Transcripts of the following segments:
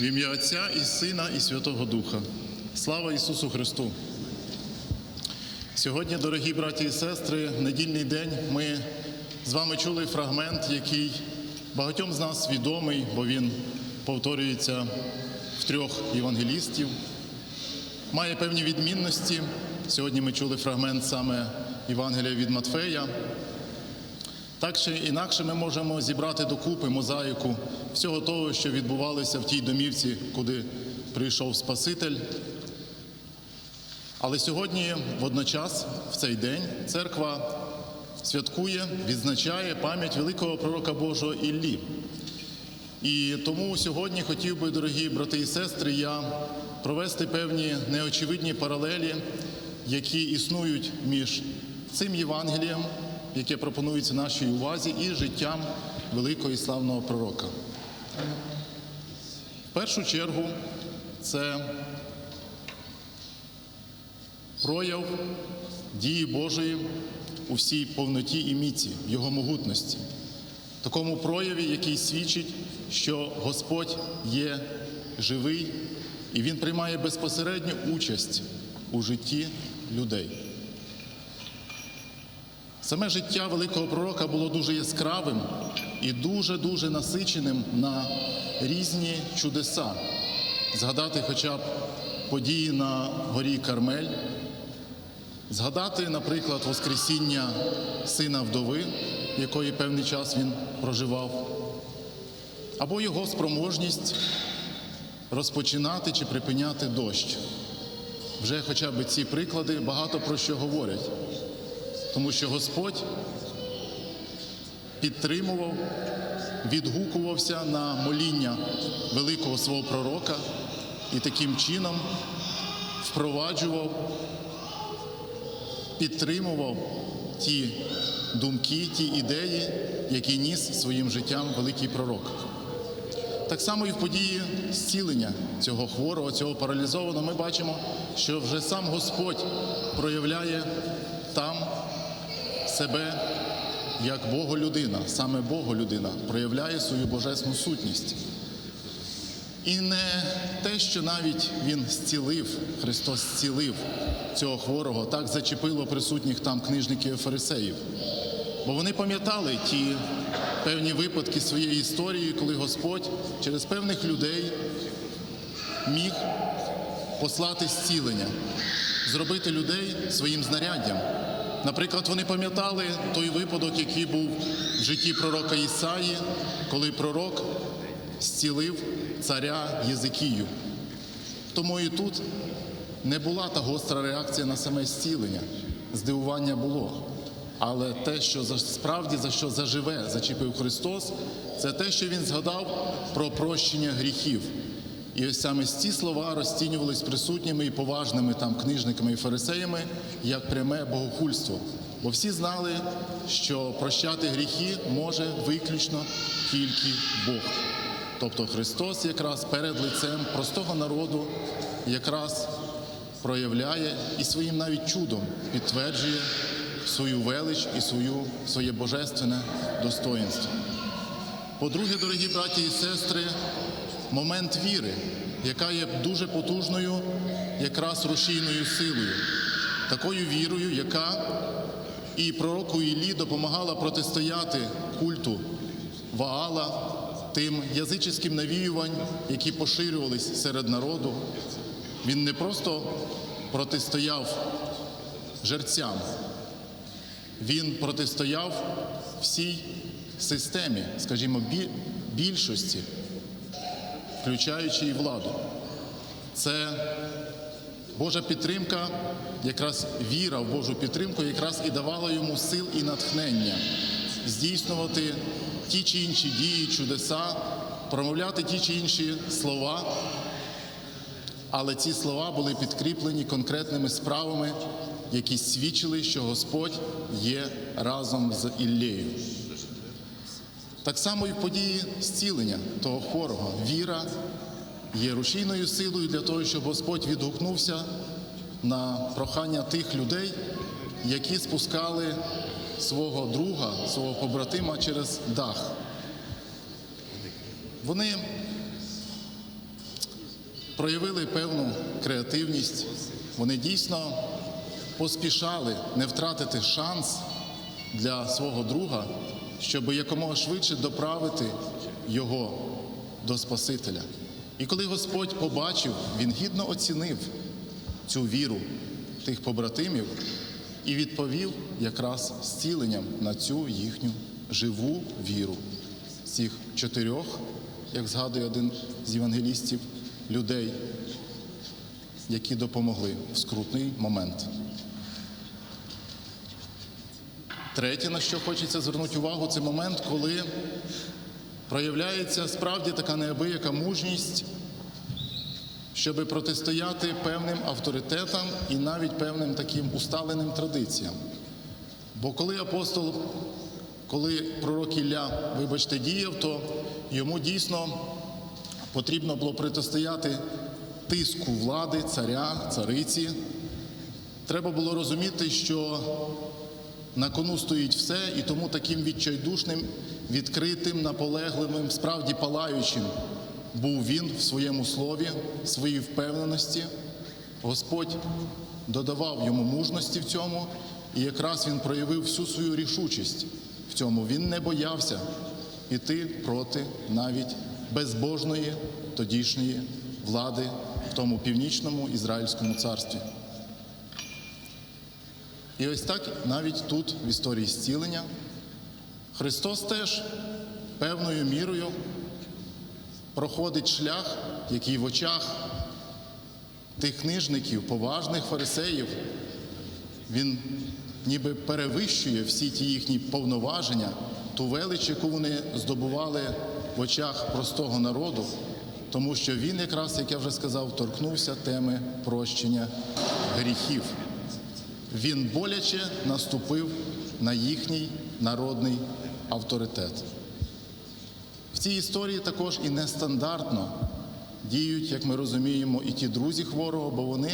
В ім'я Отця і Сина, і Святого Духа. Слава Ісусу Христу! Сьогодні, дорогі браті і сестри, в недільний день ми з вами чули фрагмент, який багатьом з нас відомий, бо він повторюється в трьох євангелістів. Має певні відмінності. Сьогодні ми чули фрагмент саме Євангелія від Матфея. Так чи інакше ми можемо зібрати докупи мозаїку всього того, що відбувалося в тій домівці, куди прийшов Спаситель. Але сьогодні, водночас, в цей день, церква святкує, відзначає пам'ять великого пророка Божого Іллі. І тому сьогодні хотів би, дорогі брати і сестри, я провести певні неочевидні паралелі, які існують між цим Євангелієм, яке пропонується нашій увазі, і життям великого і славного пророка. В першу чергу це прояв дії Божої у всій повноті і міці, його могутності, такому прояві, який свідчить, що Господь є живий і Він приймає безпосередню участь у житті людей. Саме життя великого пророка було дуже яскравим і дуже-дуже насиченим на різні чудеса. Згадати хоча б події на горі Кармель, згадати, наприклад, Воскресіння сина вдови, якої певний час він проживав, або його спроможність розпочинати чи припиняти дощ. Вже хоча б ці приклади багато про що говорять, тому що Господь підтримував, відгукувався на моління великого свого пророка і таким чином впроваджував, підтримував ті думки, ті ідеї, які ніс своїм життям великий пророк. Так само і в події зцілення цього хворого, цього паралізованого, ми бачимо, що вже сам Господь проявляє там себе як Боголюдина, саме Боголюдина проявляє свою божесну сутність. І не те, що навіть Він зцілив, Христос зцілив цього хворого, так зачепило присутніх там книжників і фарисеїв. Бо вони пам'ятали ті певні випадки своєї історії, коли Господь через певних людей міг послати зцілення, зробити людей своїм знаряддям. Наприклад, вони пам'ятали той випадок, який був в житті пророка Ісаї, коли пророк зцілив царя Єзикію. Тому і тут не була та гостра реакція на саме зцілення. Здивування було. Але те, що справді за що заживе, зачепив Христос, це те, що Він згадав про прощення гріхів. І ось саме ці слова розцінювались присутніми і поважними там книжниками і фарисеями як пряме богохульство. Бо всі знали, що прощати гріхи може виключно тільки Бог. Тобто Христос якраз перед лицем простого народу якраз проявляє і своїм навіть чудом підтверджує свою велич і свою, своє божественне достоїнство. По-друге, дорогі браті і сестри, момент віри, яка є дуже потужною, якраз рушійною силою, такою вірою, яка і пророку Іллі допомагала протистояти культу Ваала, тим язичським навіювань, які поширювались серед народу. Він не просто протистояв жерцям, він протистояв всій системі, скажімо, більшості, включаючи і владу. Це Божа підтримка, якраз віра в Божу підтримку, якраз і давала йому сил і натхнення здійснювати ті чи інші дії, чудеса, промовляти ті чи інші слова. Але ці слова були підкріплені конкретними справами, які свідчили, що Господь є разом з Іллею. Так само і в події зцілення того хворого. Віра є рушійною силою для того, щоб Господь відгукнувся на прохання тих людей, які спускали свого друга, свого побратима через дах. Вони проявили певну креативність, вони дійсно поспішали не втратити шанс для свого друга, щоб якомога швидше доправити його до Спасителя. І коли Господь побачив, Він гідно оцінив цю віру тих побратимів і відповів якраз зціленням на цю їхню живу віру цих чотирьох, як згадує один з євангелістів, людей, які допомогли в скрутний момент. Третє, на що хочеться звернути увагу, це момент, коли проявляється справді така неабияка мужність, щоб протистояти певним авторитетам і навіть певним таким усталеним традиціям. Бо коли апостол, коли пророк Ілля, вибачте, діяв, то йому дійсно потрібно було протистояти тиску влади, царя, цариці. Треба було розуміти, що на кону стоїть все, і тому таким відчайдушним, відкритим, наполегливим, справді палаючим був він в своєму слові, в своїй впевненості. Господь додавав йому мужності в цьому, і якраз він проявив всю свою рішучість в цьому. Він не боявся піти проти навіть безбожної тодішньої влади в тому північному ізраїльському царстві. І ось так навіть тут, в історії зцілення, Христос теж певною мірою проходить шлях, який в очах тих книжників, поважних фарисеїв, він ніби перевищує всі ті їхні повноваження, ту велич, яку вони здобували в очах простого народу, тому що він якраз, як я вже сказав, торкнувся теми прощення гріхів. Він боляче наступив на їхній народний авторитет. В цій історії також і нестандартно діють, як ми розуміємо, і ті друзі хворого, бо вони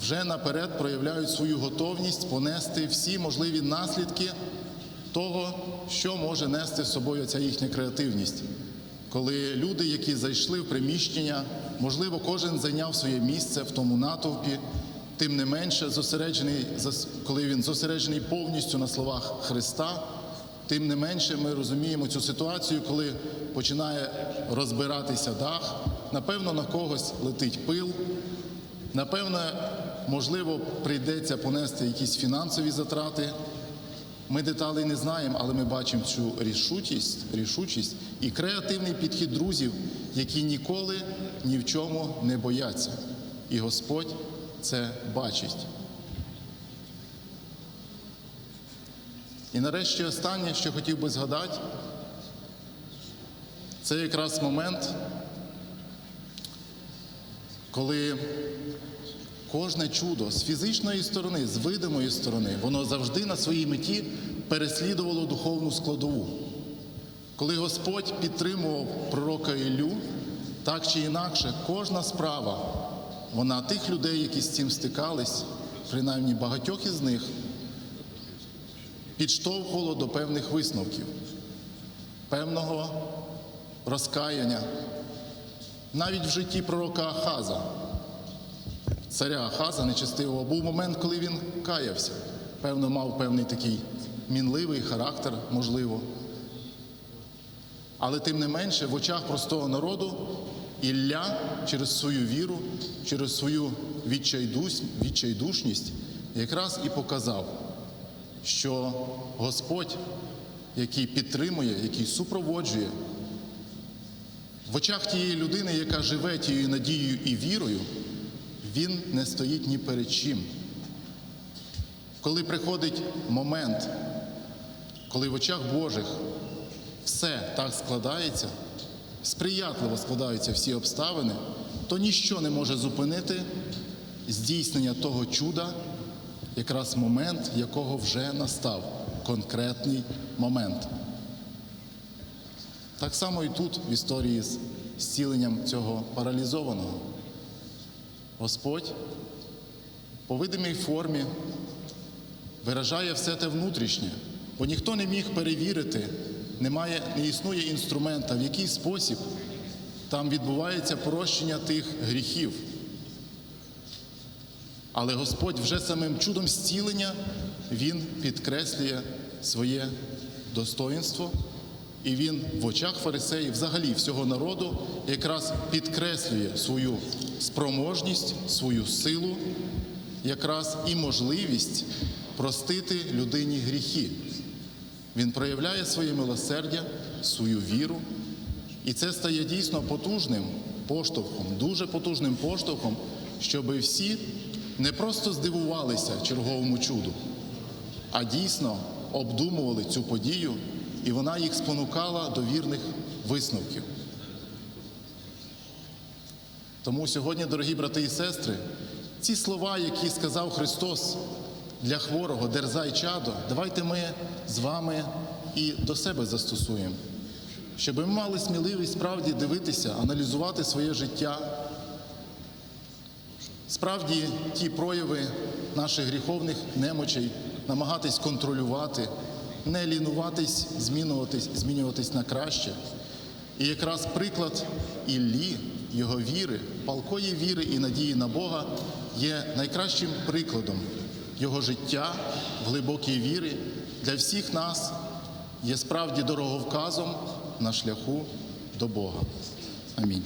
вже наперед проявляють свою готовність понести всі можливі наслідки того, що може нести з собою ця їхня креативність. Коли люди, які зайшли в приміщення, можливо, кожен зайняв своє місце в тому натовпі, тим не менше, зосереджений, коли він зосереджений повністю на словах Христа, тим не менше ми розуміємо цю ситуацію, коли починає розбиратися дах, напевно, на когось летить пил, напевно, можливо, прийдеться понести якісь фінансові затрати. Ми деталей не знаємо, але ми бачимо цю рішучість, рішучість і креативний підхід друзів, які ніколи ні в чому не бояться. І Господь це бачить. І нарешті останнє, що хотів би згадати, це якраз момент, коли кожне чудо з фізичної сторони, з видимої сторони, воно завжди на своїй меті переслідувало духовну складову. Коли Господь підтримував пророка Іллю, так чи інакше, кожна справа, вона тих людей, які з цим стикались, принаймні багатьох із них, підштовхувало до певних висновків, певного розкаяння. Навіть в житті пророка Ахаза, царя Ахаза нечестивого, був момент, коли він каявся. Певно, мав певний такий мінливий характер, можливо. Але тим не менше, в очах простого народу Ілля через свою віру, через свою відчайдушність якраз і показав, що Господь, який підтримує, який супроводжує, в очах тієї людини, яка живе тією надією і вірою, він не стоїть ні перед чим. Коли приходить момент, коли в очах Божих все так складається, сприятливо складаються всі обставини, то ніщо не може зупинити здійснення того чуда, якраз момент, якого вже настав, конкретний момент. Так само і тут, в історії з зціленням цього паралізованого. Господь по видимій формі виражає все те внутрішнє, бо ніхто не міг перевірити немає, не існує інструмента, в який спосіб там відбувається прощення тих гріхів. Але Господь вже самим чудом зцілення Він підкреслює своє достоїнство, і Він в очах фарисеїв, взагалі всього народу, якраз підкреслює свою спроможність, свою силу, якраз і можливість простити людині гріхи. Він проявляє своє милосердя, свою віру, і це стає дійсно потужним поштовхом, дуже потужним поштовхом, щоб всі не просто здивувалися черговому чуду, а дійсно обдумували цю подію, і вона їх спонукала до вірних висновків. Тому сьогодні, дорогі брати і сестри, ці слова, які сказав Христос для хворого, дерзай чадо, давайте ми з вами і до себе застосуємо, щоб ми мали сміливість справді дивитися, аналізувати своє життя. Справді ті прояви наших гріховних немочей намагатись контролювати, не лінуватись, змінюватись, змінюватись на краще. І якраз приклад Іллі, його віри, палкої віри і надії на Бога є найкращим прикладом його життя в глибокій вірі для всіх нас є справді дороговказом на шляху до Бога. Амінь.